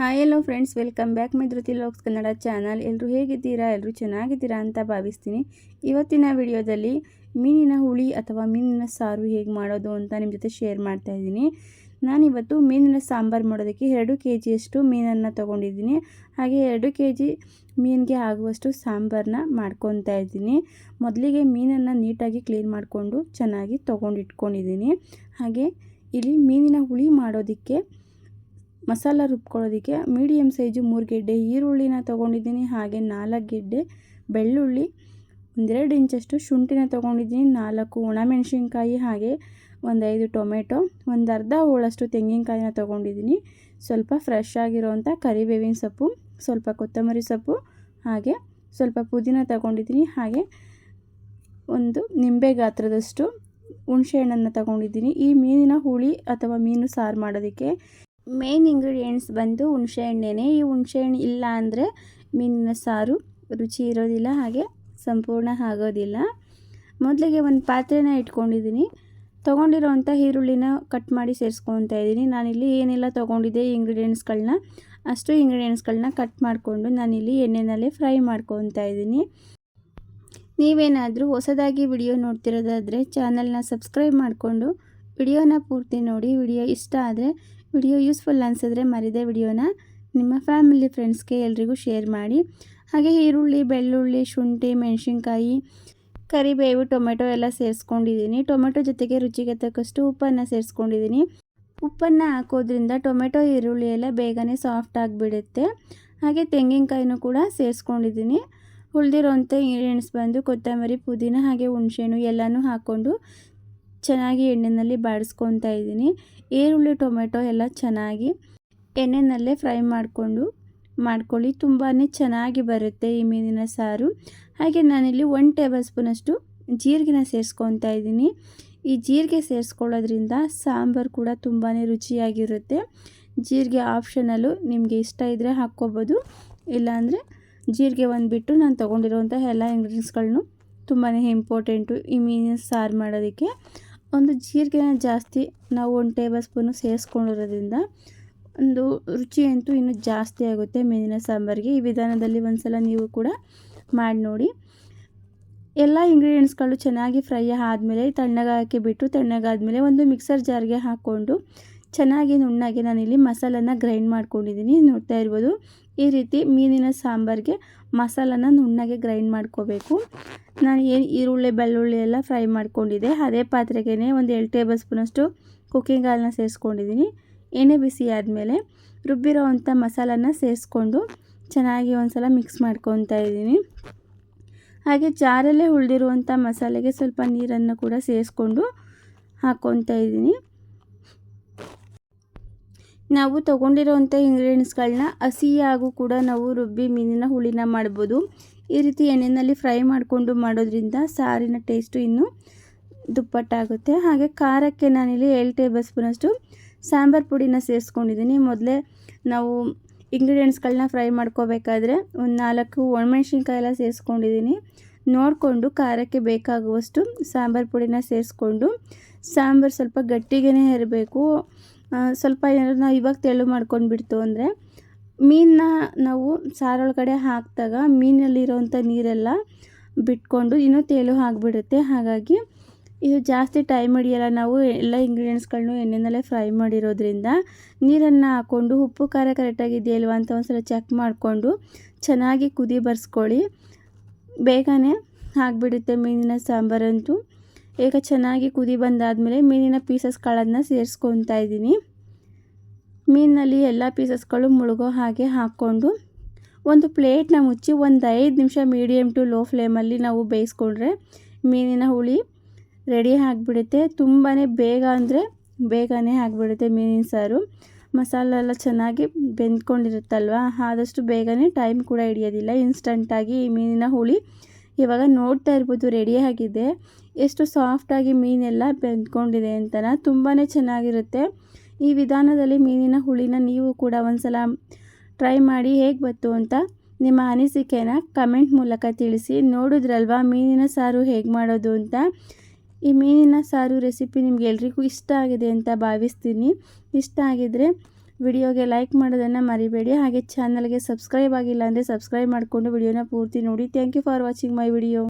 Hi hello friends welcome back my Dhriti lakhs Kannada channel ಎಲ್ಲರೂ ಹೇಗಿದ್ದೀರಾ? ಎಲ್ಲರೂ ಚೆನ್ನಾಗಿದ್ದೀರಾ ಅಂತ ಭಾವಿಸ್ತೀನಿ. ಇವತ್ತಿನ ವಿಡಿಯೋದಲ್ಲಿ ಮೀನಿನ ಹುಳಿ ಅಥವಾ ಮೀನಿನ ಸಾರು ಹೇಗೆ ಮಾಡೋದು ಅಂತ ನಿಮ್ಮ ಜೊತೆ ಶೇರ್ ಮಾಡ್ತಾ ಇದ್ದೀನಿ. ನಾನಿವತ್ತು ಮೀನಿನ ಸಾಂಬಾರು ಮಾಡೋದಕ್ಕೆ ಎರಡು ಕೆ ಜಿಯಷ್ಟು ಮೀನನ್ನು ತೊಗೊಂಡಿದ್ದೀನಿ. ಹಾಗೆ ಎರಡು ಕೆ ಜಿ ಮೀನಿಗೆ ಆಗುವಷ್ಟು ಸಾಂಬಾರನ್ನ ಮಾಡ್ಕೊತಾ ಇದ್ದೀನಿ. ಮೊದಲಿಗೆ ಮೀನನ್ನು ನೀಟಾಗಿ ಕ್ಲೀನ್ ಮಾಡಿಕೊಂಡು ಚೆನ್ನಾಗಿ ತೊಗೊಂಡು ಇಟ್ಕೊಂಡಿದ್ದೀನಿ ಹಾಗೆ ಇಲ್ಲಿ ಮೀನಿನ ಹುಳಿ ಮಾಡೋದಕ್ಕೆ ಮಸಾಲ ರುಬ್ಕೊಳ್ಳೋದಕ್ಕೆ ಮೀಡಿಯಮ್ ಸೈಜು ಮೂರು ಗೆಡ್ಡೆ ಈರುಳ್ಳಿನ ತೊಗೊಂಡಿದ್ದೀನಿ, ಹಾಗೆ ನಾಲ್ಕು ಗೆಡ್ಡೆ ಬೆಳ್ಳುಳ್ಳಿ, ಒಂದೆರಡು ಇಂಚಷ್ಟು ಶುಂಠಿನ ತೊಗೊಂಡಿದ್ದೀನಿ, ನಾಲ್ಕು ಒಣಮೆಣಸಿನ್ಕಾಯಿ, ಹಾಗೆ ಒಂದು ಐದು ಟೊಮೆಟೊ, ಒಂದು ಅರ್ಧ ಹೋಳಷ್ಟು ತೆಂಗಿನಕಾಯಿನ ತೊಗೊಂಡಿದ್ದೀನಿ. ಸ್ವಲ್ಪ ಫ್ರೆಶ್ ಆಗಿರೋವಂಥ ಕರಿಬೇವಿನ ಸೊಪ್ಪು, ಸ್ವಲ್ಪ ಕೊತ್ತಂಬರಿ ಸೊಪ್ಪು, ಹಾಗೆ ಸ್ವಲ್ಪ ಪುದೀನ ತಗೊಂಡಿದ್ದೀನಿ, ಹಾಗೆ ಒಂದು ನಿಂಬೆ ಗಾತ್ರದಷ್ಟು ಹುಣಸೆಹಣ್ಣನ್ನು ತಗೊಂಡಿದ್ದೀನಿ. ಈ ಮೀನಿನ ಹುಳಿ ಅಥವಾ ಮೀನು ಸಾರು ಮಾಡೋದಕ್ಕೆ ಮೇನ್ ಇಂಗ್ರೀಡಿಯೆಂಟ್ಸ್ ಬಂದು ಹುಣಸೆ ಎಣ್ಣೆನೇ. ಈ ಹುಣಸೆಹಣ್ಣು ಇಲ್ಲ ಅಂದರೆ ಮೀನಿನ ಸಾರು ರುಚಿ ಇರೋದಿಲ್ಲ, ಹಾಗೆ ಸಂಪೂರ್ಣ ಆಗೋದಿಲ್ಲ. ಮೊದಲಿಗೆ ಒಂದು ಪಾತ್ರೆನ ಇಟ್ಕೊಂಡಿದ್ದೀನಿ. ತೊಗೊಂಡಿರೋವಂಥ ಈರುಳ್ಳಿನ ಕಟ್ ಮಾಡಿ ಸೇರಿಸ್ಕೊತಾ ಇದ್ದೀನಿ. ನಾನಿಲ್ಲಿ ಏನೆಲ್ಲ ತೊಗೊಂಡಿದ್ದೆ ಇಂಗ್ರೀಡಿಯೆಂಟ್ಸ್ಗಳನ್ನ ಅಷ್ಟು ಇಂಗ್ರೀಡಿಯೆಂಟ್ಸ್ಗಳನ್ನ ಕಟ್ ಮಾಡಿಕೊಂಡು ನಾನಿಲ್ಲಿ ಎಣ್ಣೆನಲ್ಲೇ ಫ್ರೈ ಮಾಡ್ಕೊತಾ ಇದ್ದೀನಿ. ನೀವೇನಾದರೂ ಹೊಸದಾಗಿ ವಿಡಿಯೋ ನೋಡ್ತಿರೋದಾದರೆ ಚಾನಲ್ನ ಸಬ್ಸ್ಕ್ರೈಬ್ ಮಾಡಿಕೊಂಡು ವಿಡಿಯೋನ ಪೂರ್ತಿ ನೋಡಿ. ವಿಡಿಯೋ ಇಷ್ಟ ಆದರೆ ವಿಡಿಯೋ ಯೂಸ್ಫುಲ್ ಅನಿಸಿದ್ರೆ ಮರಿದೆ ವಿಡಿಯೋನ ನಿಮ್ಮ ಫ್ಯಾಮಿಲಿ ಫ್ರೆಂಡ್ಸ್ಗೆ ಎಲ್ರಿಗೂ ಶೇರ್ ಮಾಡಿ. ಹಾಗೆ ಈರುಳ್ಳಿ, ಬೆಳ್ಳುಳ್ಳಿ, ಶುಂಠಿ, ಮೆಣಸಿನ್ಕಾಯಿ, ಕರಿಬೇವು, ಟೊಮೆಟೊ ಎಲ್ಲ ಸೇರಿಸ್ಕೊಂಡಿದ್ದೀನಿ. ಟೊಮೆಟೊ ಜೊತೆಗೆ ರುಚಿಗೆ ತಕ್ಕಷ್ಟು ಉಪ್ಪನ್ನು ಸೇರಿಸ್ಕೊಂಡಿದ್ದೀನಿ. ಉಪ್ಪನ್ನು ಹಾಕೋದ್ರಿಂದ ಟೊಮೆಟೊ, ಈರುಳ್ಳಿ ಎಲ್ಲ ಬೇಗನೆ ಸಾಫ್ಟ್ ಆಗಿಬಿಡುತ್ತೆ. ಹಾಗೆ ತೆಂಗಿನಕಾಯಿನೂ ಕೂಡ ಸೇರಿಸ್ಕೊಂಡಿದ್ದೀನಿ. ಉಳಿದಿರೋಂಥ ಇಂಗ್ರೀಡಿಯೆಂಟ್ಸ್ ಬಂದು ಕೊತ್ತಂಬರಿ, ಪುದೀನ ಹಾಗೆ ಹುಣಸೆಹಣ್ಣು ಎಲ್ಲನೂ ಹಾಕ್ಕೊಂಡು ಚೆನ್ನಾಗಿ ಎಣ್ಣೆಯಲ್ಲಿ ಬಾಡಿಸ್ಕೊತಾ ಇದ್ದೀನಿ. ಈರುಳ್ಳಿ, ಟೊಮೆಟೊ ಎಲ್ಲ ಚೆನ್ನಾಗಿ ಎಣ್ಣೆನಲ್ಲೇ ಫ್ರೈ ಮಾಡಿಕೊಂಡು ಮಾಡ್ಕೊಳ್ಳಿ. ತುಂಬಾ ಚೆನ್ನಾಗಿ ಬರುತ್ತೆ ಈ ಮೀನಿನ ಸಾರು. ಹಾಗೆ ನಾನಿಲ್ಲಿ ಒನ್ ಟೇಬಲ್ ಸ್ಪೂನಷ್ಟು ಜೀರಿಗೆನ ಸೇರಿಸ್ಕೊತಾ ಇದ್ದೀನಿ. ಈ ಜೀರಿಗೆ ಸೇರಿಸ್ಕೊಳ್ಳೋದ್ರಿಂದ ಸಾಂಬಾರು ಕೂಡ ತುಂಬಾ ರುಚಿಯಾಗಿರುತ್ತೆ. ಜೀರಿಗೆ ಆಪ್ಷನಲ್ಲು ನಿಮಗೆ ಇಷ್ಟ ಇದ್ದರೆ ಹಾಕ್ಕೋಬೋದು. ಇಲ್ಲಾಂದರೆ ಜೀರಿಗೆ ಒಂದು ಬಿಟ್ಟು ನಾನು ತೊಗೊಂಡಿರುವಂಥ ಎಲ್ಲ ಇಂಗ್ರೀಡಿಯೆಂಟ್ಸ್ಗಳನ್ನು ತುಂಬಾ ಇಂಪಾರ್ಟೆಂಟು ಈ ಮೀನಿನ ಸಾರು ಮಾಡೋದಕ್ಕೆ. ಒಂದು ಜೀರಿಗೆನ ಜಾಸ್ತಿ ನಾವು ಒಂದು ಟೇಬಲ್ ಸ್ಪೂನು ಸೇರಿಸ್ಕೊಂಡಿರೋದ್ರಿಂದ ಒಂದು ರುಚಿ ಅಂತೂ ಇನ್ನೂ ಜಾಸ್ತಿ ಆಗುತ್ತೆ ಮೀನಿನ ಸಾಂಬಾರಿಗೆ. ಈ ವಿಧಾನದಲ್ಲಿ ಒಂದು ಸಲ ನೀವು ಕೂಡ ಮಾಡಿ ನೋಡಿ. ಎಲ್ಲ ಇಂಗ್ರೀಡಿಯೆಂಟ್ಸ್ಗಳು ಚೆನ್ನಾಗಿ ಫ್ರೈ ಆದಮೇಲೆ ತಣ್ಣಗಾಕಿ ಬಿಟ್ಟು ತಣ್ಣಗಾದಮೇಲೆ ಒಂದು ಮಿಕ್ಸರ್ ಜಾರ್ಗೆ ಹಾಕ್ಕೊಂಡು ಚೆನ್ನಾಗಿ ನುಣ್ಣಗೆ ನಾನಿಲ್ಲಿ ಮಸಾಲನ ಗ್ರೈಂಡ್ ಮಾಡ್ಕೊಂಡಿದ್ದೀನಿ. ನೋಡ್ತಾ ಇರ್ಬೋದು. ಈ ರೀತಿ ಮೀನಿನ ಸಾಂಬಾರಿಗೆ ಮಸಾಲನ ನುಣ್ಣಗೆ ಗ್ರೈಂಡ್ ಮಾಡ್ಕೋಬೇಕು. ನಾನು ಏನು ಈರುಳ್ಳಿ, ಬೆಳ್ಳುಳ್ಳಿ ಎಲ್ಲ ಫ್ರೈ ಮಾಡ್ಕೊಂಡಿದ್ದೆ. ಅದೇ ಪಾತ್ರೆಗೆ ಒಂದು ಎರಡು ಟೇಬಲ್ ಸ್ಪೂನಷ್ಟು ಕುಕ್ಕಿಂಗ್ ಆಯಿಲ್ನ ಸೇರಿಸ್ಕೊಂಡಿದ್ದೀನಿ ಎಣ್ಣೆ ಬಿಸಿ ಆದಮೇಲೆ ರುಬ್ಬಿರೋ ಅಂಥ ಮಸಾಲನ ಸೇರಿಸ್ಕೊಂಡು ಚೆನ್ನಾಗಿ ಒಂದು ಸಲ ಮಿಕ್ಸ್ ಮಾಡ್ಕೊತಾ ಇದ್ದೀನಿ. ಹಾಗೆ ಜಾರಲ್ಲೇ ಉಳಿದಿರುವಂಥ ಮಸಾಲೆಗೆ ಸ್ವಲ್ಪ ನೀರನ್ನು ಕೂಡ ಸೇರಿಸ್ಕೊಂಡು ಹಾಕ್ಕೊತಾ ಇದ್ದೀನಿ. ನಾವು ತೊಗೊಂಡಿರೋವಂಥ ಇಂಗ್ರೀಡಿಯೆಂಟ್ಸ್ಗಳನ್ನ ಹಸಿಯಾಗೂ ಕೂಡ ನಾವು ರುಬ್ಬಿ ಮೀನಿನ ಹುಳಿನ ಮಾಡ್ಬೋದು. ಈ ರೀತಿ ಎಣ್ಣೆಯಲ್ಲಿ ಫ್ರೈ ಮಾಡಿಕೊಂಡು ಮಾಡೋದ್ರಿಂದ ಸಾರಿನ ಟೇಸ್ಟು ಇನ್ನೂ ದುಪ್ಪಟ್ಟಾಗುತ್ತೆ. ಹಾಗೆ ಖಾರಕ್ಕೆ ನಾನಿಲ್ಲಿ ಏಳು ಟೇಬಲ್ ಸ್ಪೂನಷ್ಟು ಸಾಂಬಾರು ಪುಡಿನ ಸೇರಿಸ್ಕೊಂಡಿದ್ದೀನಿ. ಮೊದಲೇ ನಾವು ಇಂಗ್ರೀಡಿಯೆಂಟ್ಸ್ಗಳನ್ನ ಫ್ರೈ ಮಾಡ್ಕೋಬೇಕಾದ್ರೆ ಒಂದು ನಾಲ್ಕು ಒಣಮೆಣ್ಸಿನ್ಕಾಯಿ ಎಲ್ಲ ಸೇರಿಸ್ಕೊಂಡಿದ್ದೀನಿ. ನೋಡಿಕೊಂಡು ಖಾರಕ್ಕೆ ಬೇಕಾಗುವಷ್ಟು ಸಾಂಬಾರು ಪುಡಿನ ಸೇರಿಸ್ಕೊಂಡು ಸಾಂಬಾರು ಸ್ವಲ್ಪ ಗಟ್ಟಿಗೇ ಇರಬೇಕು. ಸ್ವಲ್ಪ ಏನಾದ್ರು ನಾವು ಇವಾಗ ತೆಳು ಮಾಡ್ಕೊಂಡ್ಬಿಡ್ತು ಅಂದರೆ ಮೀನನ್ನ ನಾವು ಸಾರೊಳಗಡೆ ಹಾಕಿದಾಗ ಮೀನಲ್ಲಿರೋವಂಥ ನೀರೆಲ್ಲ ಬಿಟ್ಕೊಂಡು ಇನ್ನೂ ತೇಲು ಆಗಿಬಿಡುತ್ತೆ. ಹಾಗಾಗಿ ಇದು ಜಾಸ್ತಿ ಟೈಮ್ ಹಿಡಿಯಲ್ಲ. ನಾವು ಎಲ್ಲ ಇಂಗ್ರೀಡಿಯೆಂಟ್ಸ್ಗಳನ್ನೂ ಎಣ್ಣೆನಲ್ಲೇ ಫ್ರೈ ಮಾಡಿರೋದ್ರಿಂದ ನೀರನ್ನು ಹಾಕ್ಕೊಂಡು ಉಪ್ಪು, ಖಾರ ಕರೆಕ್ಟಾಗಿದೆಯಾ ಇಲ್ವಾ ಅಂತ ಒಂದು ಸಲ ಚೆಕ್ ಮಾಡಿಕೊಂಡು ಚೆನ್ನಾಗಿ ಕುದಿ ಬರ್ಸ್ಕೊಳ್ಳಿ. ಬೇಗನೆ ಆಗಿಬಿಡುತ್ತೆ ಮೀನಿನ ಸಾಂಬಾರಂತೂ. ಈಗ ಚೆನ್ನಾಗಿ ಕುದಿ ಬಂದಾದಮೇಲೆ ಮೀನಿನ ಪೀಸಸ್ಗಳನ್ನು ಸೇರಿಸ್ಕೊತಾ ಇದ್ದೀನಿ. ಮೀನಿನಲ್ಲಿ ಎಲ್ಲ ಪೀಸಸ್ಗಳು ಮುಳುಗೋ ಹಾಗೆ ಹಾಕ್ಕೊಂಡು ಒಂದು ಪ್ಲೇಟ್ನ ಮುಚ್ಚಿ ಒಂದು ಐದು ನಿಮಿಷ ಮೀಡಿಯಮ್ ಟು ಲೋ ಫ್ಲೇಮಲ್ಲಿ ನಾವು ಬೇಯಿಸ್ಕೊಂಡ್ರೆ ಮೀನಿನ ಹುಳಿ ರೆಡಿ ಆಗಿಬಿಡುತ್ತೆ. ತುಂಬಾ ಬೇಗ ಅಂದರೆ ಬೇಗನೆ ಆಗಿಬಿಡುತ್ತೆ ಮೀನಿನ ಸಾರು. ಮಸಾಲೆ ಎಲ್ಲ ಚೆನ್ನಾಗಿ ಬೆಂದ್ಕೊಂಡಿರುತ್ತಲ್ವ? ಆದಷ್ಟು ಬೇಗನೆ ಟೈಮ್ ಕೂಡ ಹಿಡಿಯೋದಿಲ್ಲ. ಇನ್ಸ್ಟಂಟಾಗಿ ಈ ಮೀನಿನ ಹುಳಿ ಇವಾಗ ನೋಡ್ತಾ ಇರ್ಬೋದು ರೆಡಿಯಾಗಿದೆ ಎಷ್ಟು ಸಾಫ್ಟಾಗಿ ಮೀನೆಲ್ಲ ಬೆಂದ್ಕೊಂಡಿದೆ ಅಂತನ ತುಂಬಾ ಚೆನ್ನಾಗಿರುತ್ತೆ. ಈ ವಿಧಾನದಲ್ಲಿ ಮೀನಿನ ಹುಳಿನ ನೀವು ಕೂಡ ಒಂದ್ಸಲ ಟ್ರೈ ಮಾಡಿ ಹೇಗೆ ಬಂತು ಅಂತ ನಿಮ್ಮ ಅನಿಸಿಕೆನ ಕಮೆಂಟ್ ಮೂಲಕ ತಿಳಿಸಿ. ನೋಡಿದ್ರಲ್ವಾ ಮೀನಿನ ಸಾರು ಹೇಗೆ ಮಾಡೋದು ಅಂತ? ಈ ಮೀನಿನ ಸಾರು ರೆಸಿಪಿ ನಿಮ್ಗೆ ಎಲ್ರಿಗೂ ಇಷ್ಟ ಆಗಿದೆ ಅಂತ ಭಾವಿಸ್ತೀನಿ. ಇಷ್ಟ ಆಗಿದರೆ ವಿಡಿಯೋಗೆ ಲೈಕ್ ಮಾಡೋದನ್ನು ಮರಿಬೇಡಿ. ಹಾಗೆ ಚಾನಲ್ಗೆ ಸಬ್ಸ್ಕ್ರೈಬ್ ಆಗಿಲ್ಲ ಅಂದರೆ ಸಬ್ಸ್ಕ್ರೈಬ್ ಮಾಡಿಕೊಂಡು ವಿಡಿಯೋನ ಪೂರ್ತಿ ನೋಡಿ. Thank you for watching my video